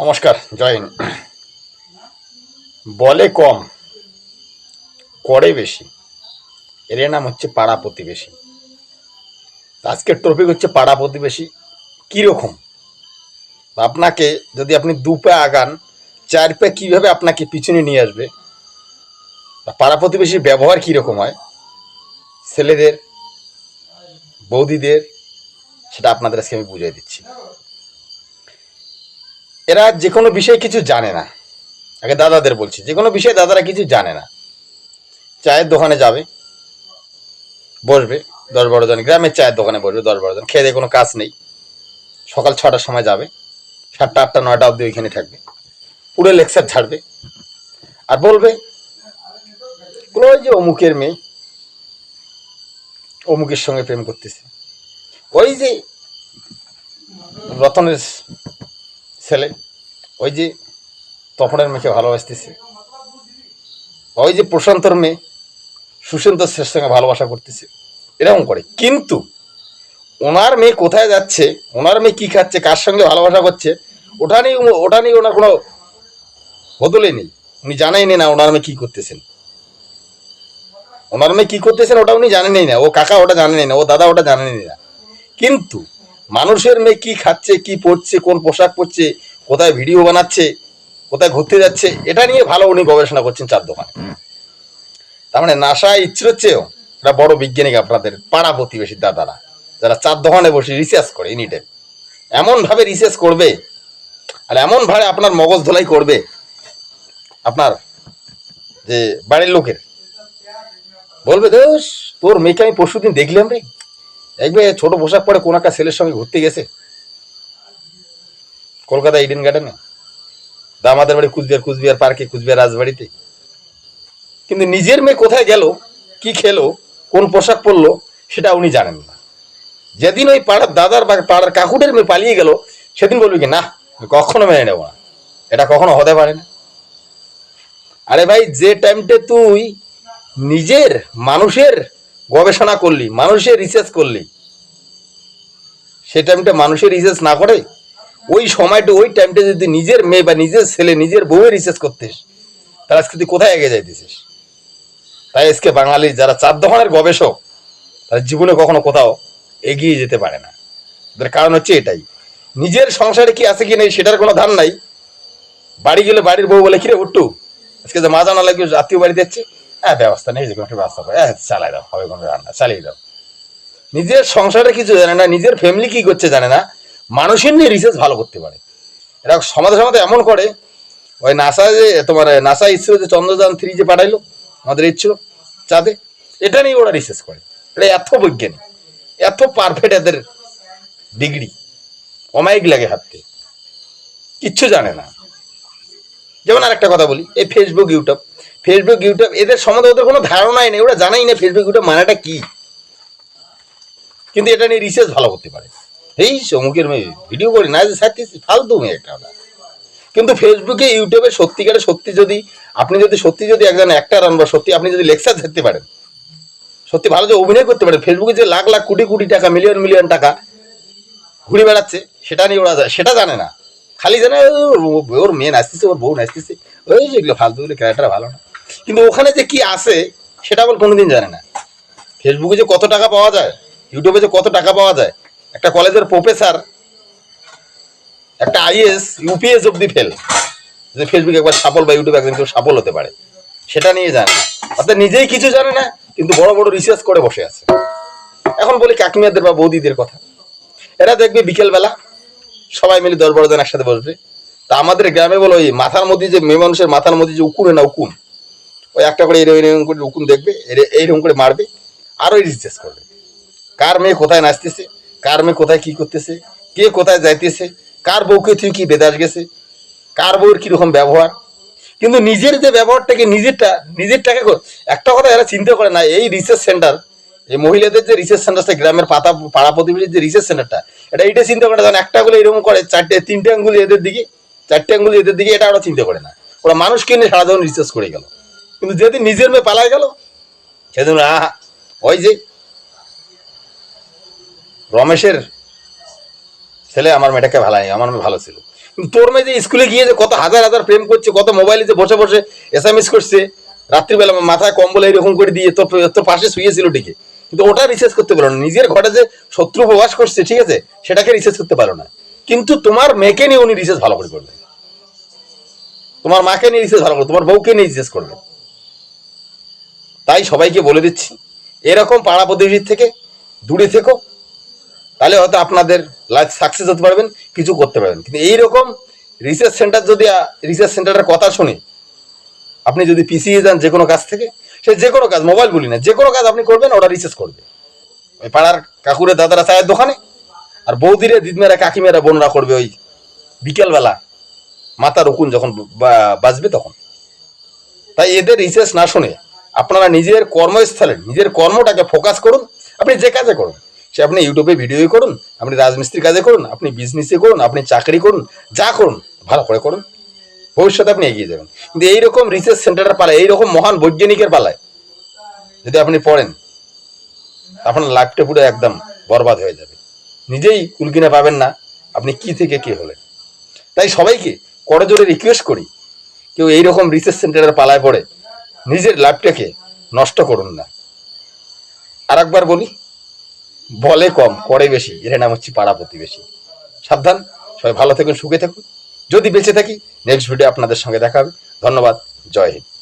নমস্কার, জয় হিন্দ। বলে কম, করে বেশি। এর নাম হচ্ছে পাড়া প্রতিবেশী। আজকের টপিক হচ্ছে পাড়া প্রতিবেশী কীরকম? আপনাকে যদি আপনি দু পা আগান, চার পা কীভাবে আপনাকে পিছনে নিয়ে আসবে? পাড়া প্রতিবেশীর ব্যবহার কীরকম হয়? ছেলেদের, বৌদিদের, সেটা আপনাদের আজকে আমি বুঝিয়ে দিচ্ছি। এরা যে কোনো বিষয়ে কিছু জানে না। আগে দাদাদের বলছি যে কোনো বিষয়ে দাদারা কিছু জানে না। চায়ের দোকানে যাবে, বসবে, দশ বারো জন, গ্রামের চায়ের দোকানে বসবে, দশ বারো জন, খেয়ে কোনো কাজ নেই। সকাল ছটার সময় যাবে, সাতটা, আটটা, নয়টা অবধি ওইখানে থাকবে। পুরো লেকচার ছাড়বে। আর বলবে, কোনো ওই যে অমুকের মেয়ে, অমুকের সঙ্গে প্রেম করতেছে। ওই যে রতনের ছেলে, ওই যে তপনের মেয়েকে ভালোবাসতেছে। ওই যে প্রশান্তর মেয়ে, সুশান্ত শেষ সঙ্গে ভালোবাসা করতেছে। এরকম করে। কিন্তু ওনার মেয়ে কোথায় যাচ্ছে, ওনার মেয়ে কি খাচ্ছে, কার সঙ্গে ভালোবাসা করছে, ওটা নিয়ে ওটা নিয়ে ওনার কোনো বদলে নেই। উনি জানেই না ওনার মেয়ে কী করতেছেন। ওনার মেয়ে কী করতেছেন ওটা উনি জানেনই না। ও কাকা ওটা জানেনই না। ও দাদা ওটা জানেনই না। কিন্তু মানুষের মেয়ে কি খাচ্ছে, কি পড়ছে কোন পোশাক পরছে, কোথায় ভিডিও বানাচ্ছে, কোথায় ঘুরতে যাচ্ছে, এটা নিয়ে ভালো উনি গবেষণা করছেন চার দোকানে। তার মানে নাসা ইচ্ছুর চেয়েও একটা বড় বিজ্ঞানিক আপনাদের, পাড়া প্রতিবেশী দাদারা, যারা চার দোকানে বসে রিসার্চ করে এনি টাইম এমনভাবে রিসার্চ করবে, আর এমনভাবে আপনার মগজ ধোলাই করবে, আপনার যে বাড়ির লোকের। বলবে, দোষ, তোর মেয়েকে আমি পরশু দিন দেখলাম রে। একবার ছোট পোশাক পরে কোন একটা ছেলের সঙ্গে ঘুরতে গেছে? কলকাতা ইডেন গার্ডেনে দামাদের বাড়ি কুচবিহার কুচবিহার পার্কে কুচবিহার রাজবাড়িতে। কিন্তু নিজের মেয়ে কোথায় গেল, কি খেলো, কোন পোশাক পরলো, সেটা উনি জানেন না। যেদিন ওই পাড়ার দাদার বা পাড়ার কাকুটের মেয়ে পালিয়ে গেল, সেদিন বলবি কি, না কখনো মেনে নেব না। এটা কখনো হতে পারে না। আরে ভাই, যে টাইমটা তুই নিজের, মানুষের গবেষণা করলি, মানুষের রিসার্চ করলি সে টাইমটা মানুষের রিসার্চ না করে, ওই সময়টা, ওই টাইমটা যদি নিজের মেয়ে বা নিজের ছেলে, নিজের বউয়ের রিসার্চ করতিস, তাহলে আজকে তুই কোথায় এগিয়ে যাইতেছিস? তাই আজকে বাঙালি যারা চার দোকানের গবেষক তারা জীবনে কখনো কোথাও এগিয়ে যেতে পারে না। তার কারণ হচ্ছে এটাই। নিজের সংসারে কি আছে কি নেই, সেটার কোনো ধান নাই। বাড়ি গেলে বাড়ির বউ বলে, কিরে উঠটু আজকে যে মা জানা লাগবে আত্মীয় বাড়ি দিচ্ছে হ্যাঁ ব্যবস্থা নেই যে কোনো একটা ব্যবস্থা করে। হ্যাঁ চালাই দাও, হবে কোনো রান্না চালিয়ে দাও। নিজের সংসারে কিছু জানে না, নিজের ফ্যামিলি কি করছে জানে না, মানুষের নিয়ে রিসার্চ ভালো করতে পারে। এরা সমাজে সমাজে এমন করে, ওই নাসা যে, তোমার নাসা ইসরো যে চন্দ্রযান থ্রি যে পাঠাইলো, আমাদের ইচ্ছু চাঁদে, এটা নিয়ে ওরা রিসার্চ করে। এটা এত বৈজ্ঞানিক, এত পারফেক্ট এদের ডিগ্রি অমায়িক লাগে হাতে কিচ্ছু জানে না। যেমন আর একটা কথা বলি, এই ফেসবুক ইউটিউব ফেসবুক ইউটিউব এদের সম্বন্ধে ওদের কোনো ধারণাই নেই। ওরা জানাই না ফেসবুক ইউটিউব মানেটা কি। কিন্তু এটা নিয়ে রিসার্চ ভালো করতে পারে। এই সমুখের মেয়ে ভিডিও করি, না সাথে ফালতু মেয়ে একটা ওটা। কিন্তু ফেসবুকে ইউটিউবে সত্যিকারে সত্যি যদি, আপনি যদি সত্যি যদি একজন অ্যাক্টার আন বা সত্যি আপনি যদি লেকচার ধরতে পারেন, সত্যি ভালো যে অভিনয় করতে পারেন ফেসবুকে যে লাখ লাখ কোটি কোটি টাকা মিলিয়ন মিলিয়ন টাকা ঘুরে বেড়াচ্ছে, সেটা নিয়ে ওরা যায়, সেটা জানে না। খালি জানে ওর- ওর মেয়ে নাচতেছে, ওর বউ নাচতেছে। ওই যেগুলো ফালতুগুলো ক্যারেক্টার ভালো না। কিন্তু ওখানে যে কি আছে, সেটা আবার কোনোদিন জানে না। ফেসবুকে যে কত টাকা পাওয়া যায় ইউটিউবে যে কত টাকা পাওয়া যায়, একটা কলেজের প্রফেসর একটা আইএস ইউপিএস অব্দি ফেল যে ফেসবুক একবার সাফল বা ইউটিউবে একদিন কেউ সাফল হতে পারে, সেটা নিয়ে জানে না। অর্থাৎ নিজেই কিছু জানে না, কিন্তু বড় বড় রিসার্চ করে বসে আছে। এখন বলি কাকিমাদের বা বৌদিদের কথা। এরা দেখবে বিকেলবেলা, সবাই মিলে দশ বারো জন একসাথে বসবে। তা আমাদের গ্রামে বলো ওই মাথার মধ্যে যে মেয়ে মানুষের মাথার মধ্যে যে উকুনে না উকুন ওই একটা করে এরকম এরকম করে উকুন দেখবে এইরকম করে মারবে, আর ওই রিসার্চ করবে। কার মেয়ে কোথায় নাচতেছে, কার মেয়ে কোথায় কি করতেছে, কে কোথায় যাইতেছে, কার বউকে তুই কি বেদাস গেছে, কার বউয়ের কীরকম ব্যবহার। কিন্তু নিজের যে ব্যবহারটাকে নিজেরটা, নিজেরটাকে একটা কথা এরা চিন্তা করে না, এই রিসার্চ সেন্টার এই মহিলাদের যে রিসার্চ সেন্টারটা গ্রামের পাতা, পাড়া প্রতিবেশীর যে রিসার্চ সেন্টারটা এটা এটা চিন্তা করে না একটা গুলো এরকম করে চারটে, তিনটে আঙ্গুলি এদের দিকে, চারটে আঙ্গুলি এদের দিকে, এটা ওরা চিন্তা করে না। ওরা মানুষকে নিয়ে সারা জীবন রিসার্চ করে গেল। কিন্তু যেদিন নিজের মেয়ে পালায় গেল, সেদিন ওই যে রমেশের ছেলে আমার মেয়েটাকে ভালো আমার মেয়ে ভালো ছিল। তোর মেয়ে যে স্কুলে গিয়ে যে কত হাজার হাজার প্রেম করছে, কত মোবাইলে যে বসে বসে এস এম এস করছে, রাত্রিবেলা মাথায় কম্বল এরকম করে দিয়ে তোর তোর পাশে শুয়েছিল ঠিকই। কিন্তু ওটা রিসার্চ করতে পারো না। নিজের ঘরে যে শত্রু প্রবাস করছে, ঠিক আছে, সেটাকে রিসার্চ করতে পারো না। কিন্তু তোমার মেয়েকে নিয়ে উনি রিসার্চ ভালো করে করবে তোমার মাকে নিয়ে রিসার্চ ভালো করবে তোমার বউকে নিয়ে রিসার্চ করবে তাই সবাইকে বলে দিচ্ছি, এরকম পাড়া প্রতিবেশীর থেকে দূরে থেকো। তাহলে হয়তো আপনাদের লাইফ সাকসেস হতে পারবেন, কিছু করতে পারবেন। কিন্তু এইরকম রিসার্চ সেন্টার যদি রিসার্চ সেন্টারের কথা শুনে আপনি যদি পিছিয়ে যান যে কোনো কাজ থেকে, সে যে কোনো কাজ মোবাইল বলি না যে কোনো কাজ আপনি করবেন ওরা রিসার্চ করবে। ওই পাড়ার কাকুরে, দাদারা চায়ের দোকানে, আর বৌদিরে, দিদমেরা, কাকিমেরা, বোনরা করবে ওই বিকেলবেলা। মাথা রকুন যখন বাজবে তখন। তাই এদের রিসার্চ না শুনে আপনারা নিজের কর্মস্থলে, নিজের কর্মটাকে ফোকাস করুন, আপনি যে কাজে করুন। সে আপনি ইউটিউবে ভিডিও করুন, আপনি রাজমিস্ত্রির কাজে করুন, আপনি বিজনেসে করুন, আপনি চাকরি করুন, যা করুন, ভালো করে করুন। ভবিষ্যতে আপনি এগিয়ে যাবেন। কিন্তু এইরকম রিসার্চ সেন্টারের পালায়, এইরকম মহান বৈজ্ঞানিকের পালায়, যদি আপনি পড়েন, আপনার লাইফটা পুরো একদম বরবাদ হয়ে যাবে। নিজেই কুলকিনে পাবেন না, আপনি কি থেকে কি হলেন। তাই সবাইকে করজোরে রিকোয়েস্ট করি, কেউ এইরকম রিসার্চ সেন্টারের পালায় পড়ে নিজের লাইফটাকে নষ্ট করুন না। আর একবার বলি, বলে কম, করে বেশি। এর নাম হচ্ছে পাড়া প্রতিবেশী। সাবধান, সবাই ভালো থাকুন, সুখে থাকুন। যদি বেঁচে থাকি নেক্সট ভিডিও আপনাদের সঙ্গে দেখা হবে। ধন্যবাদ, জয় হিন্দ।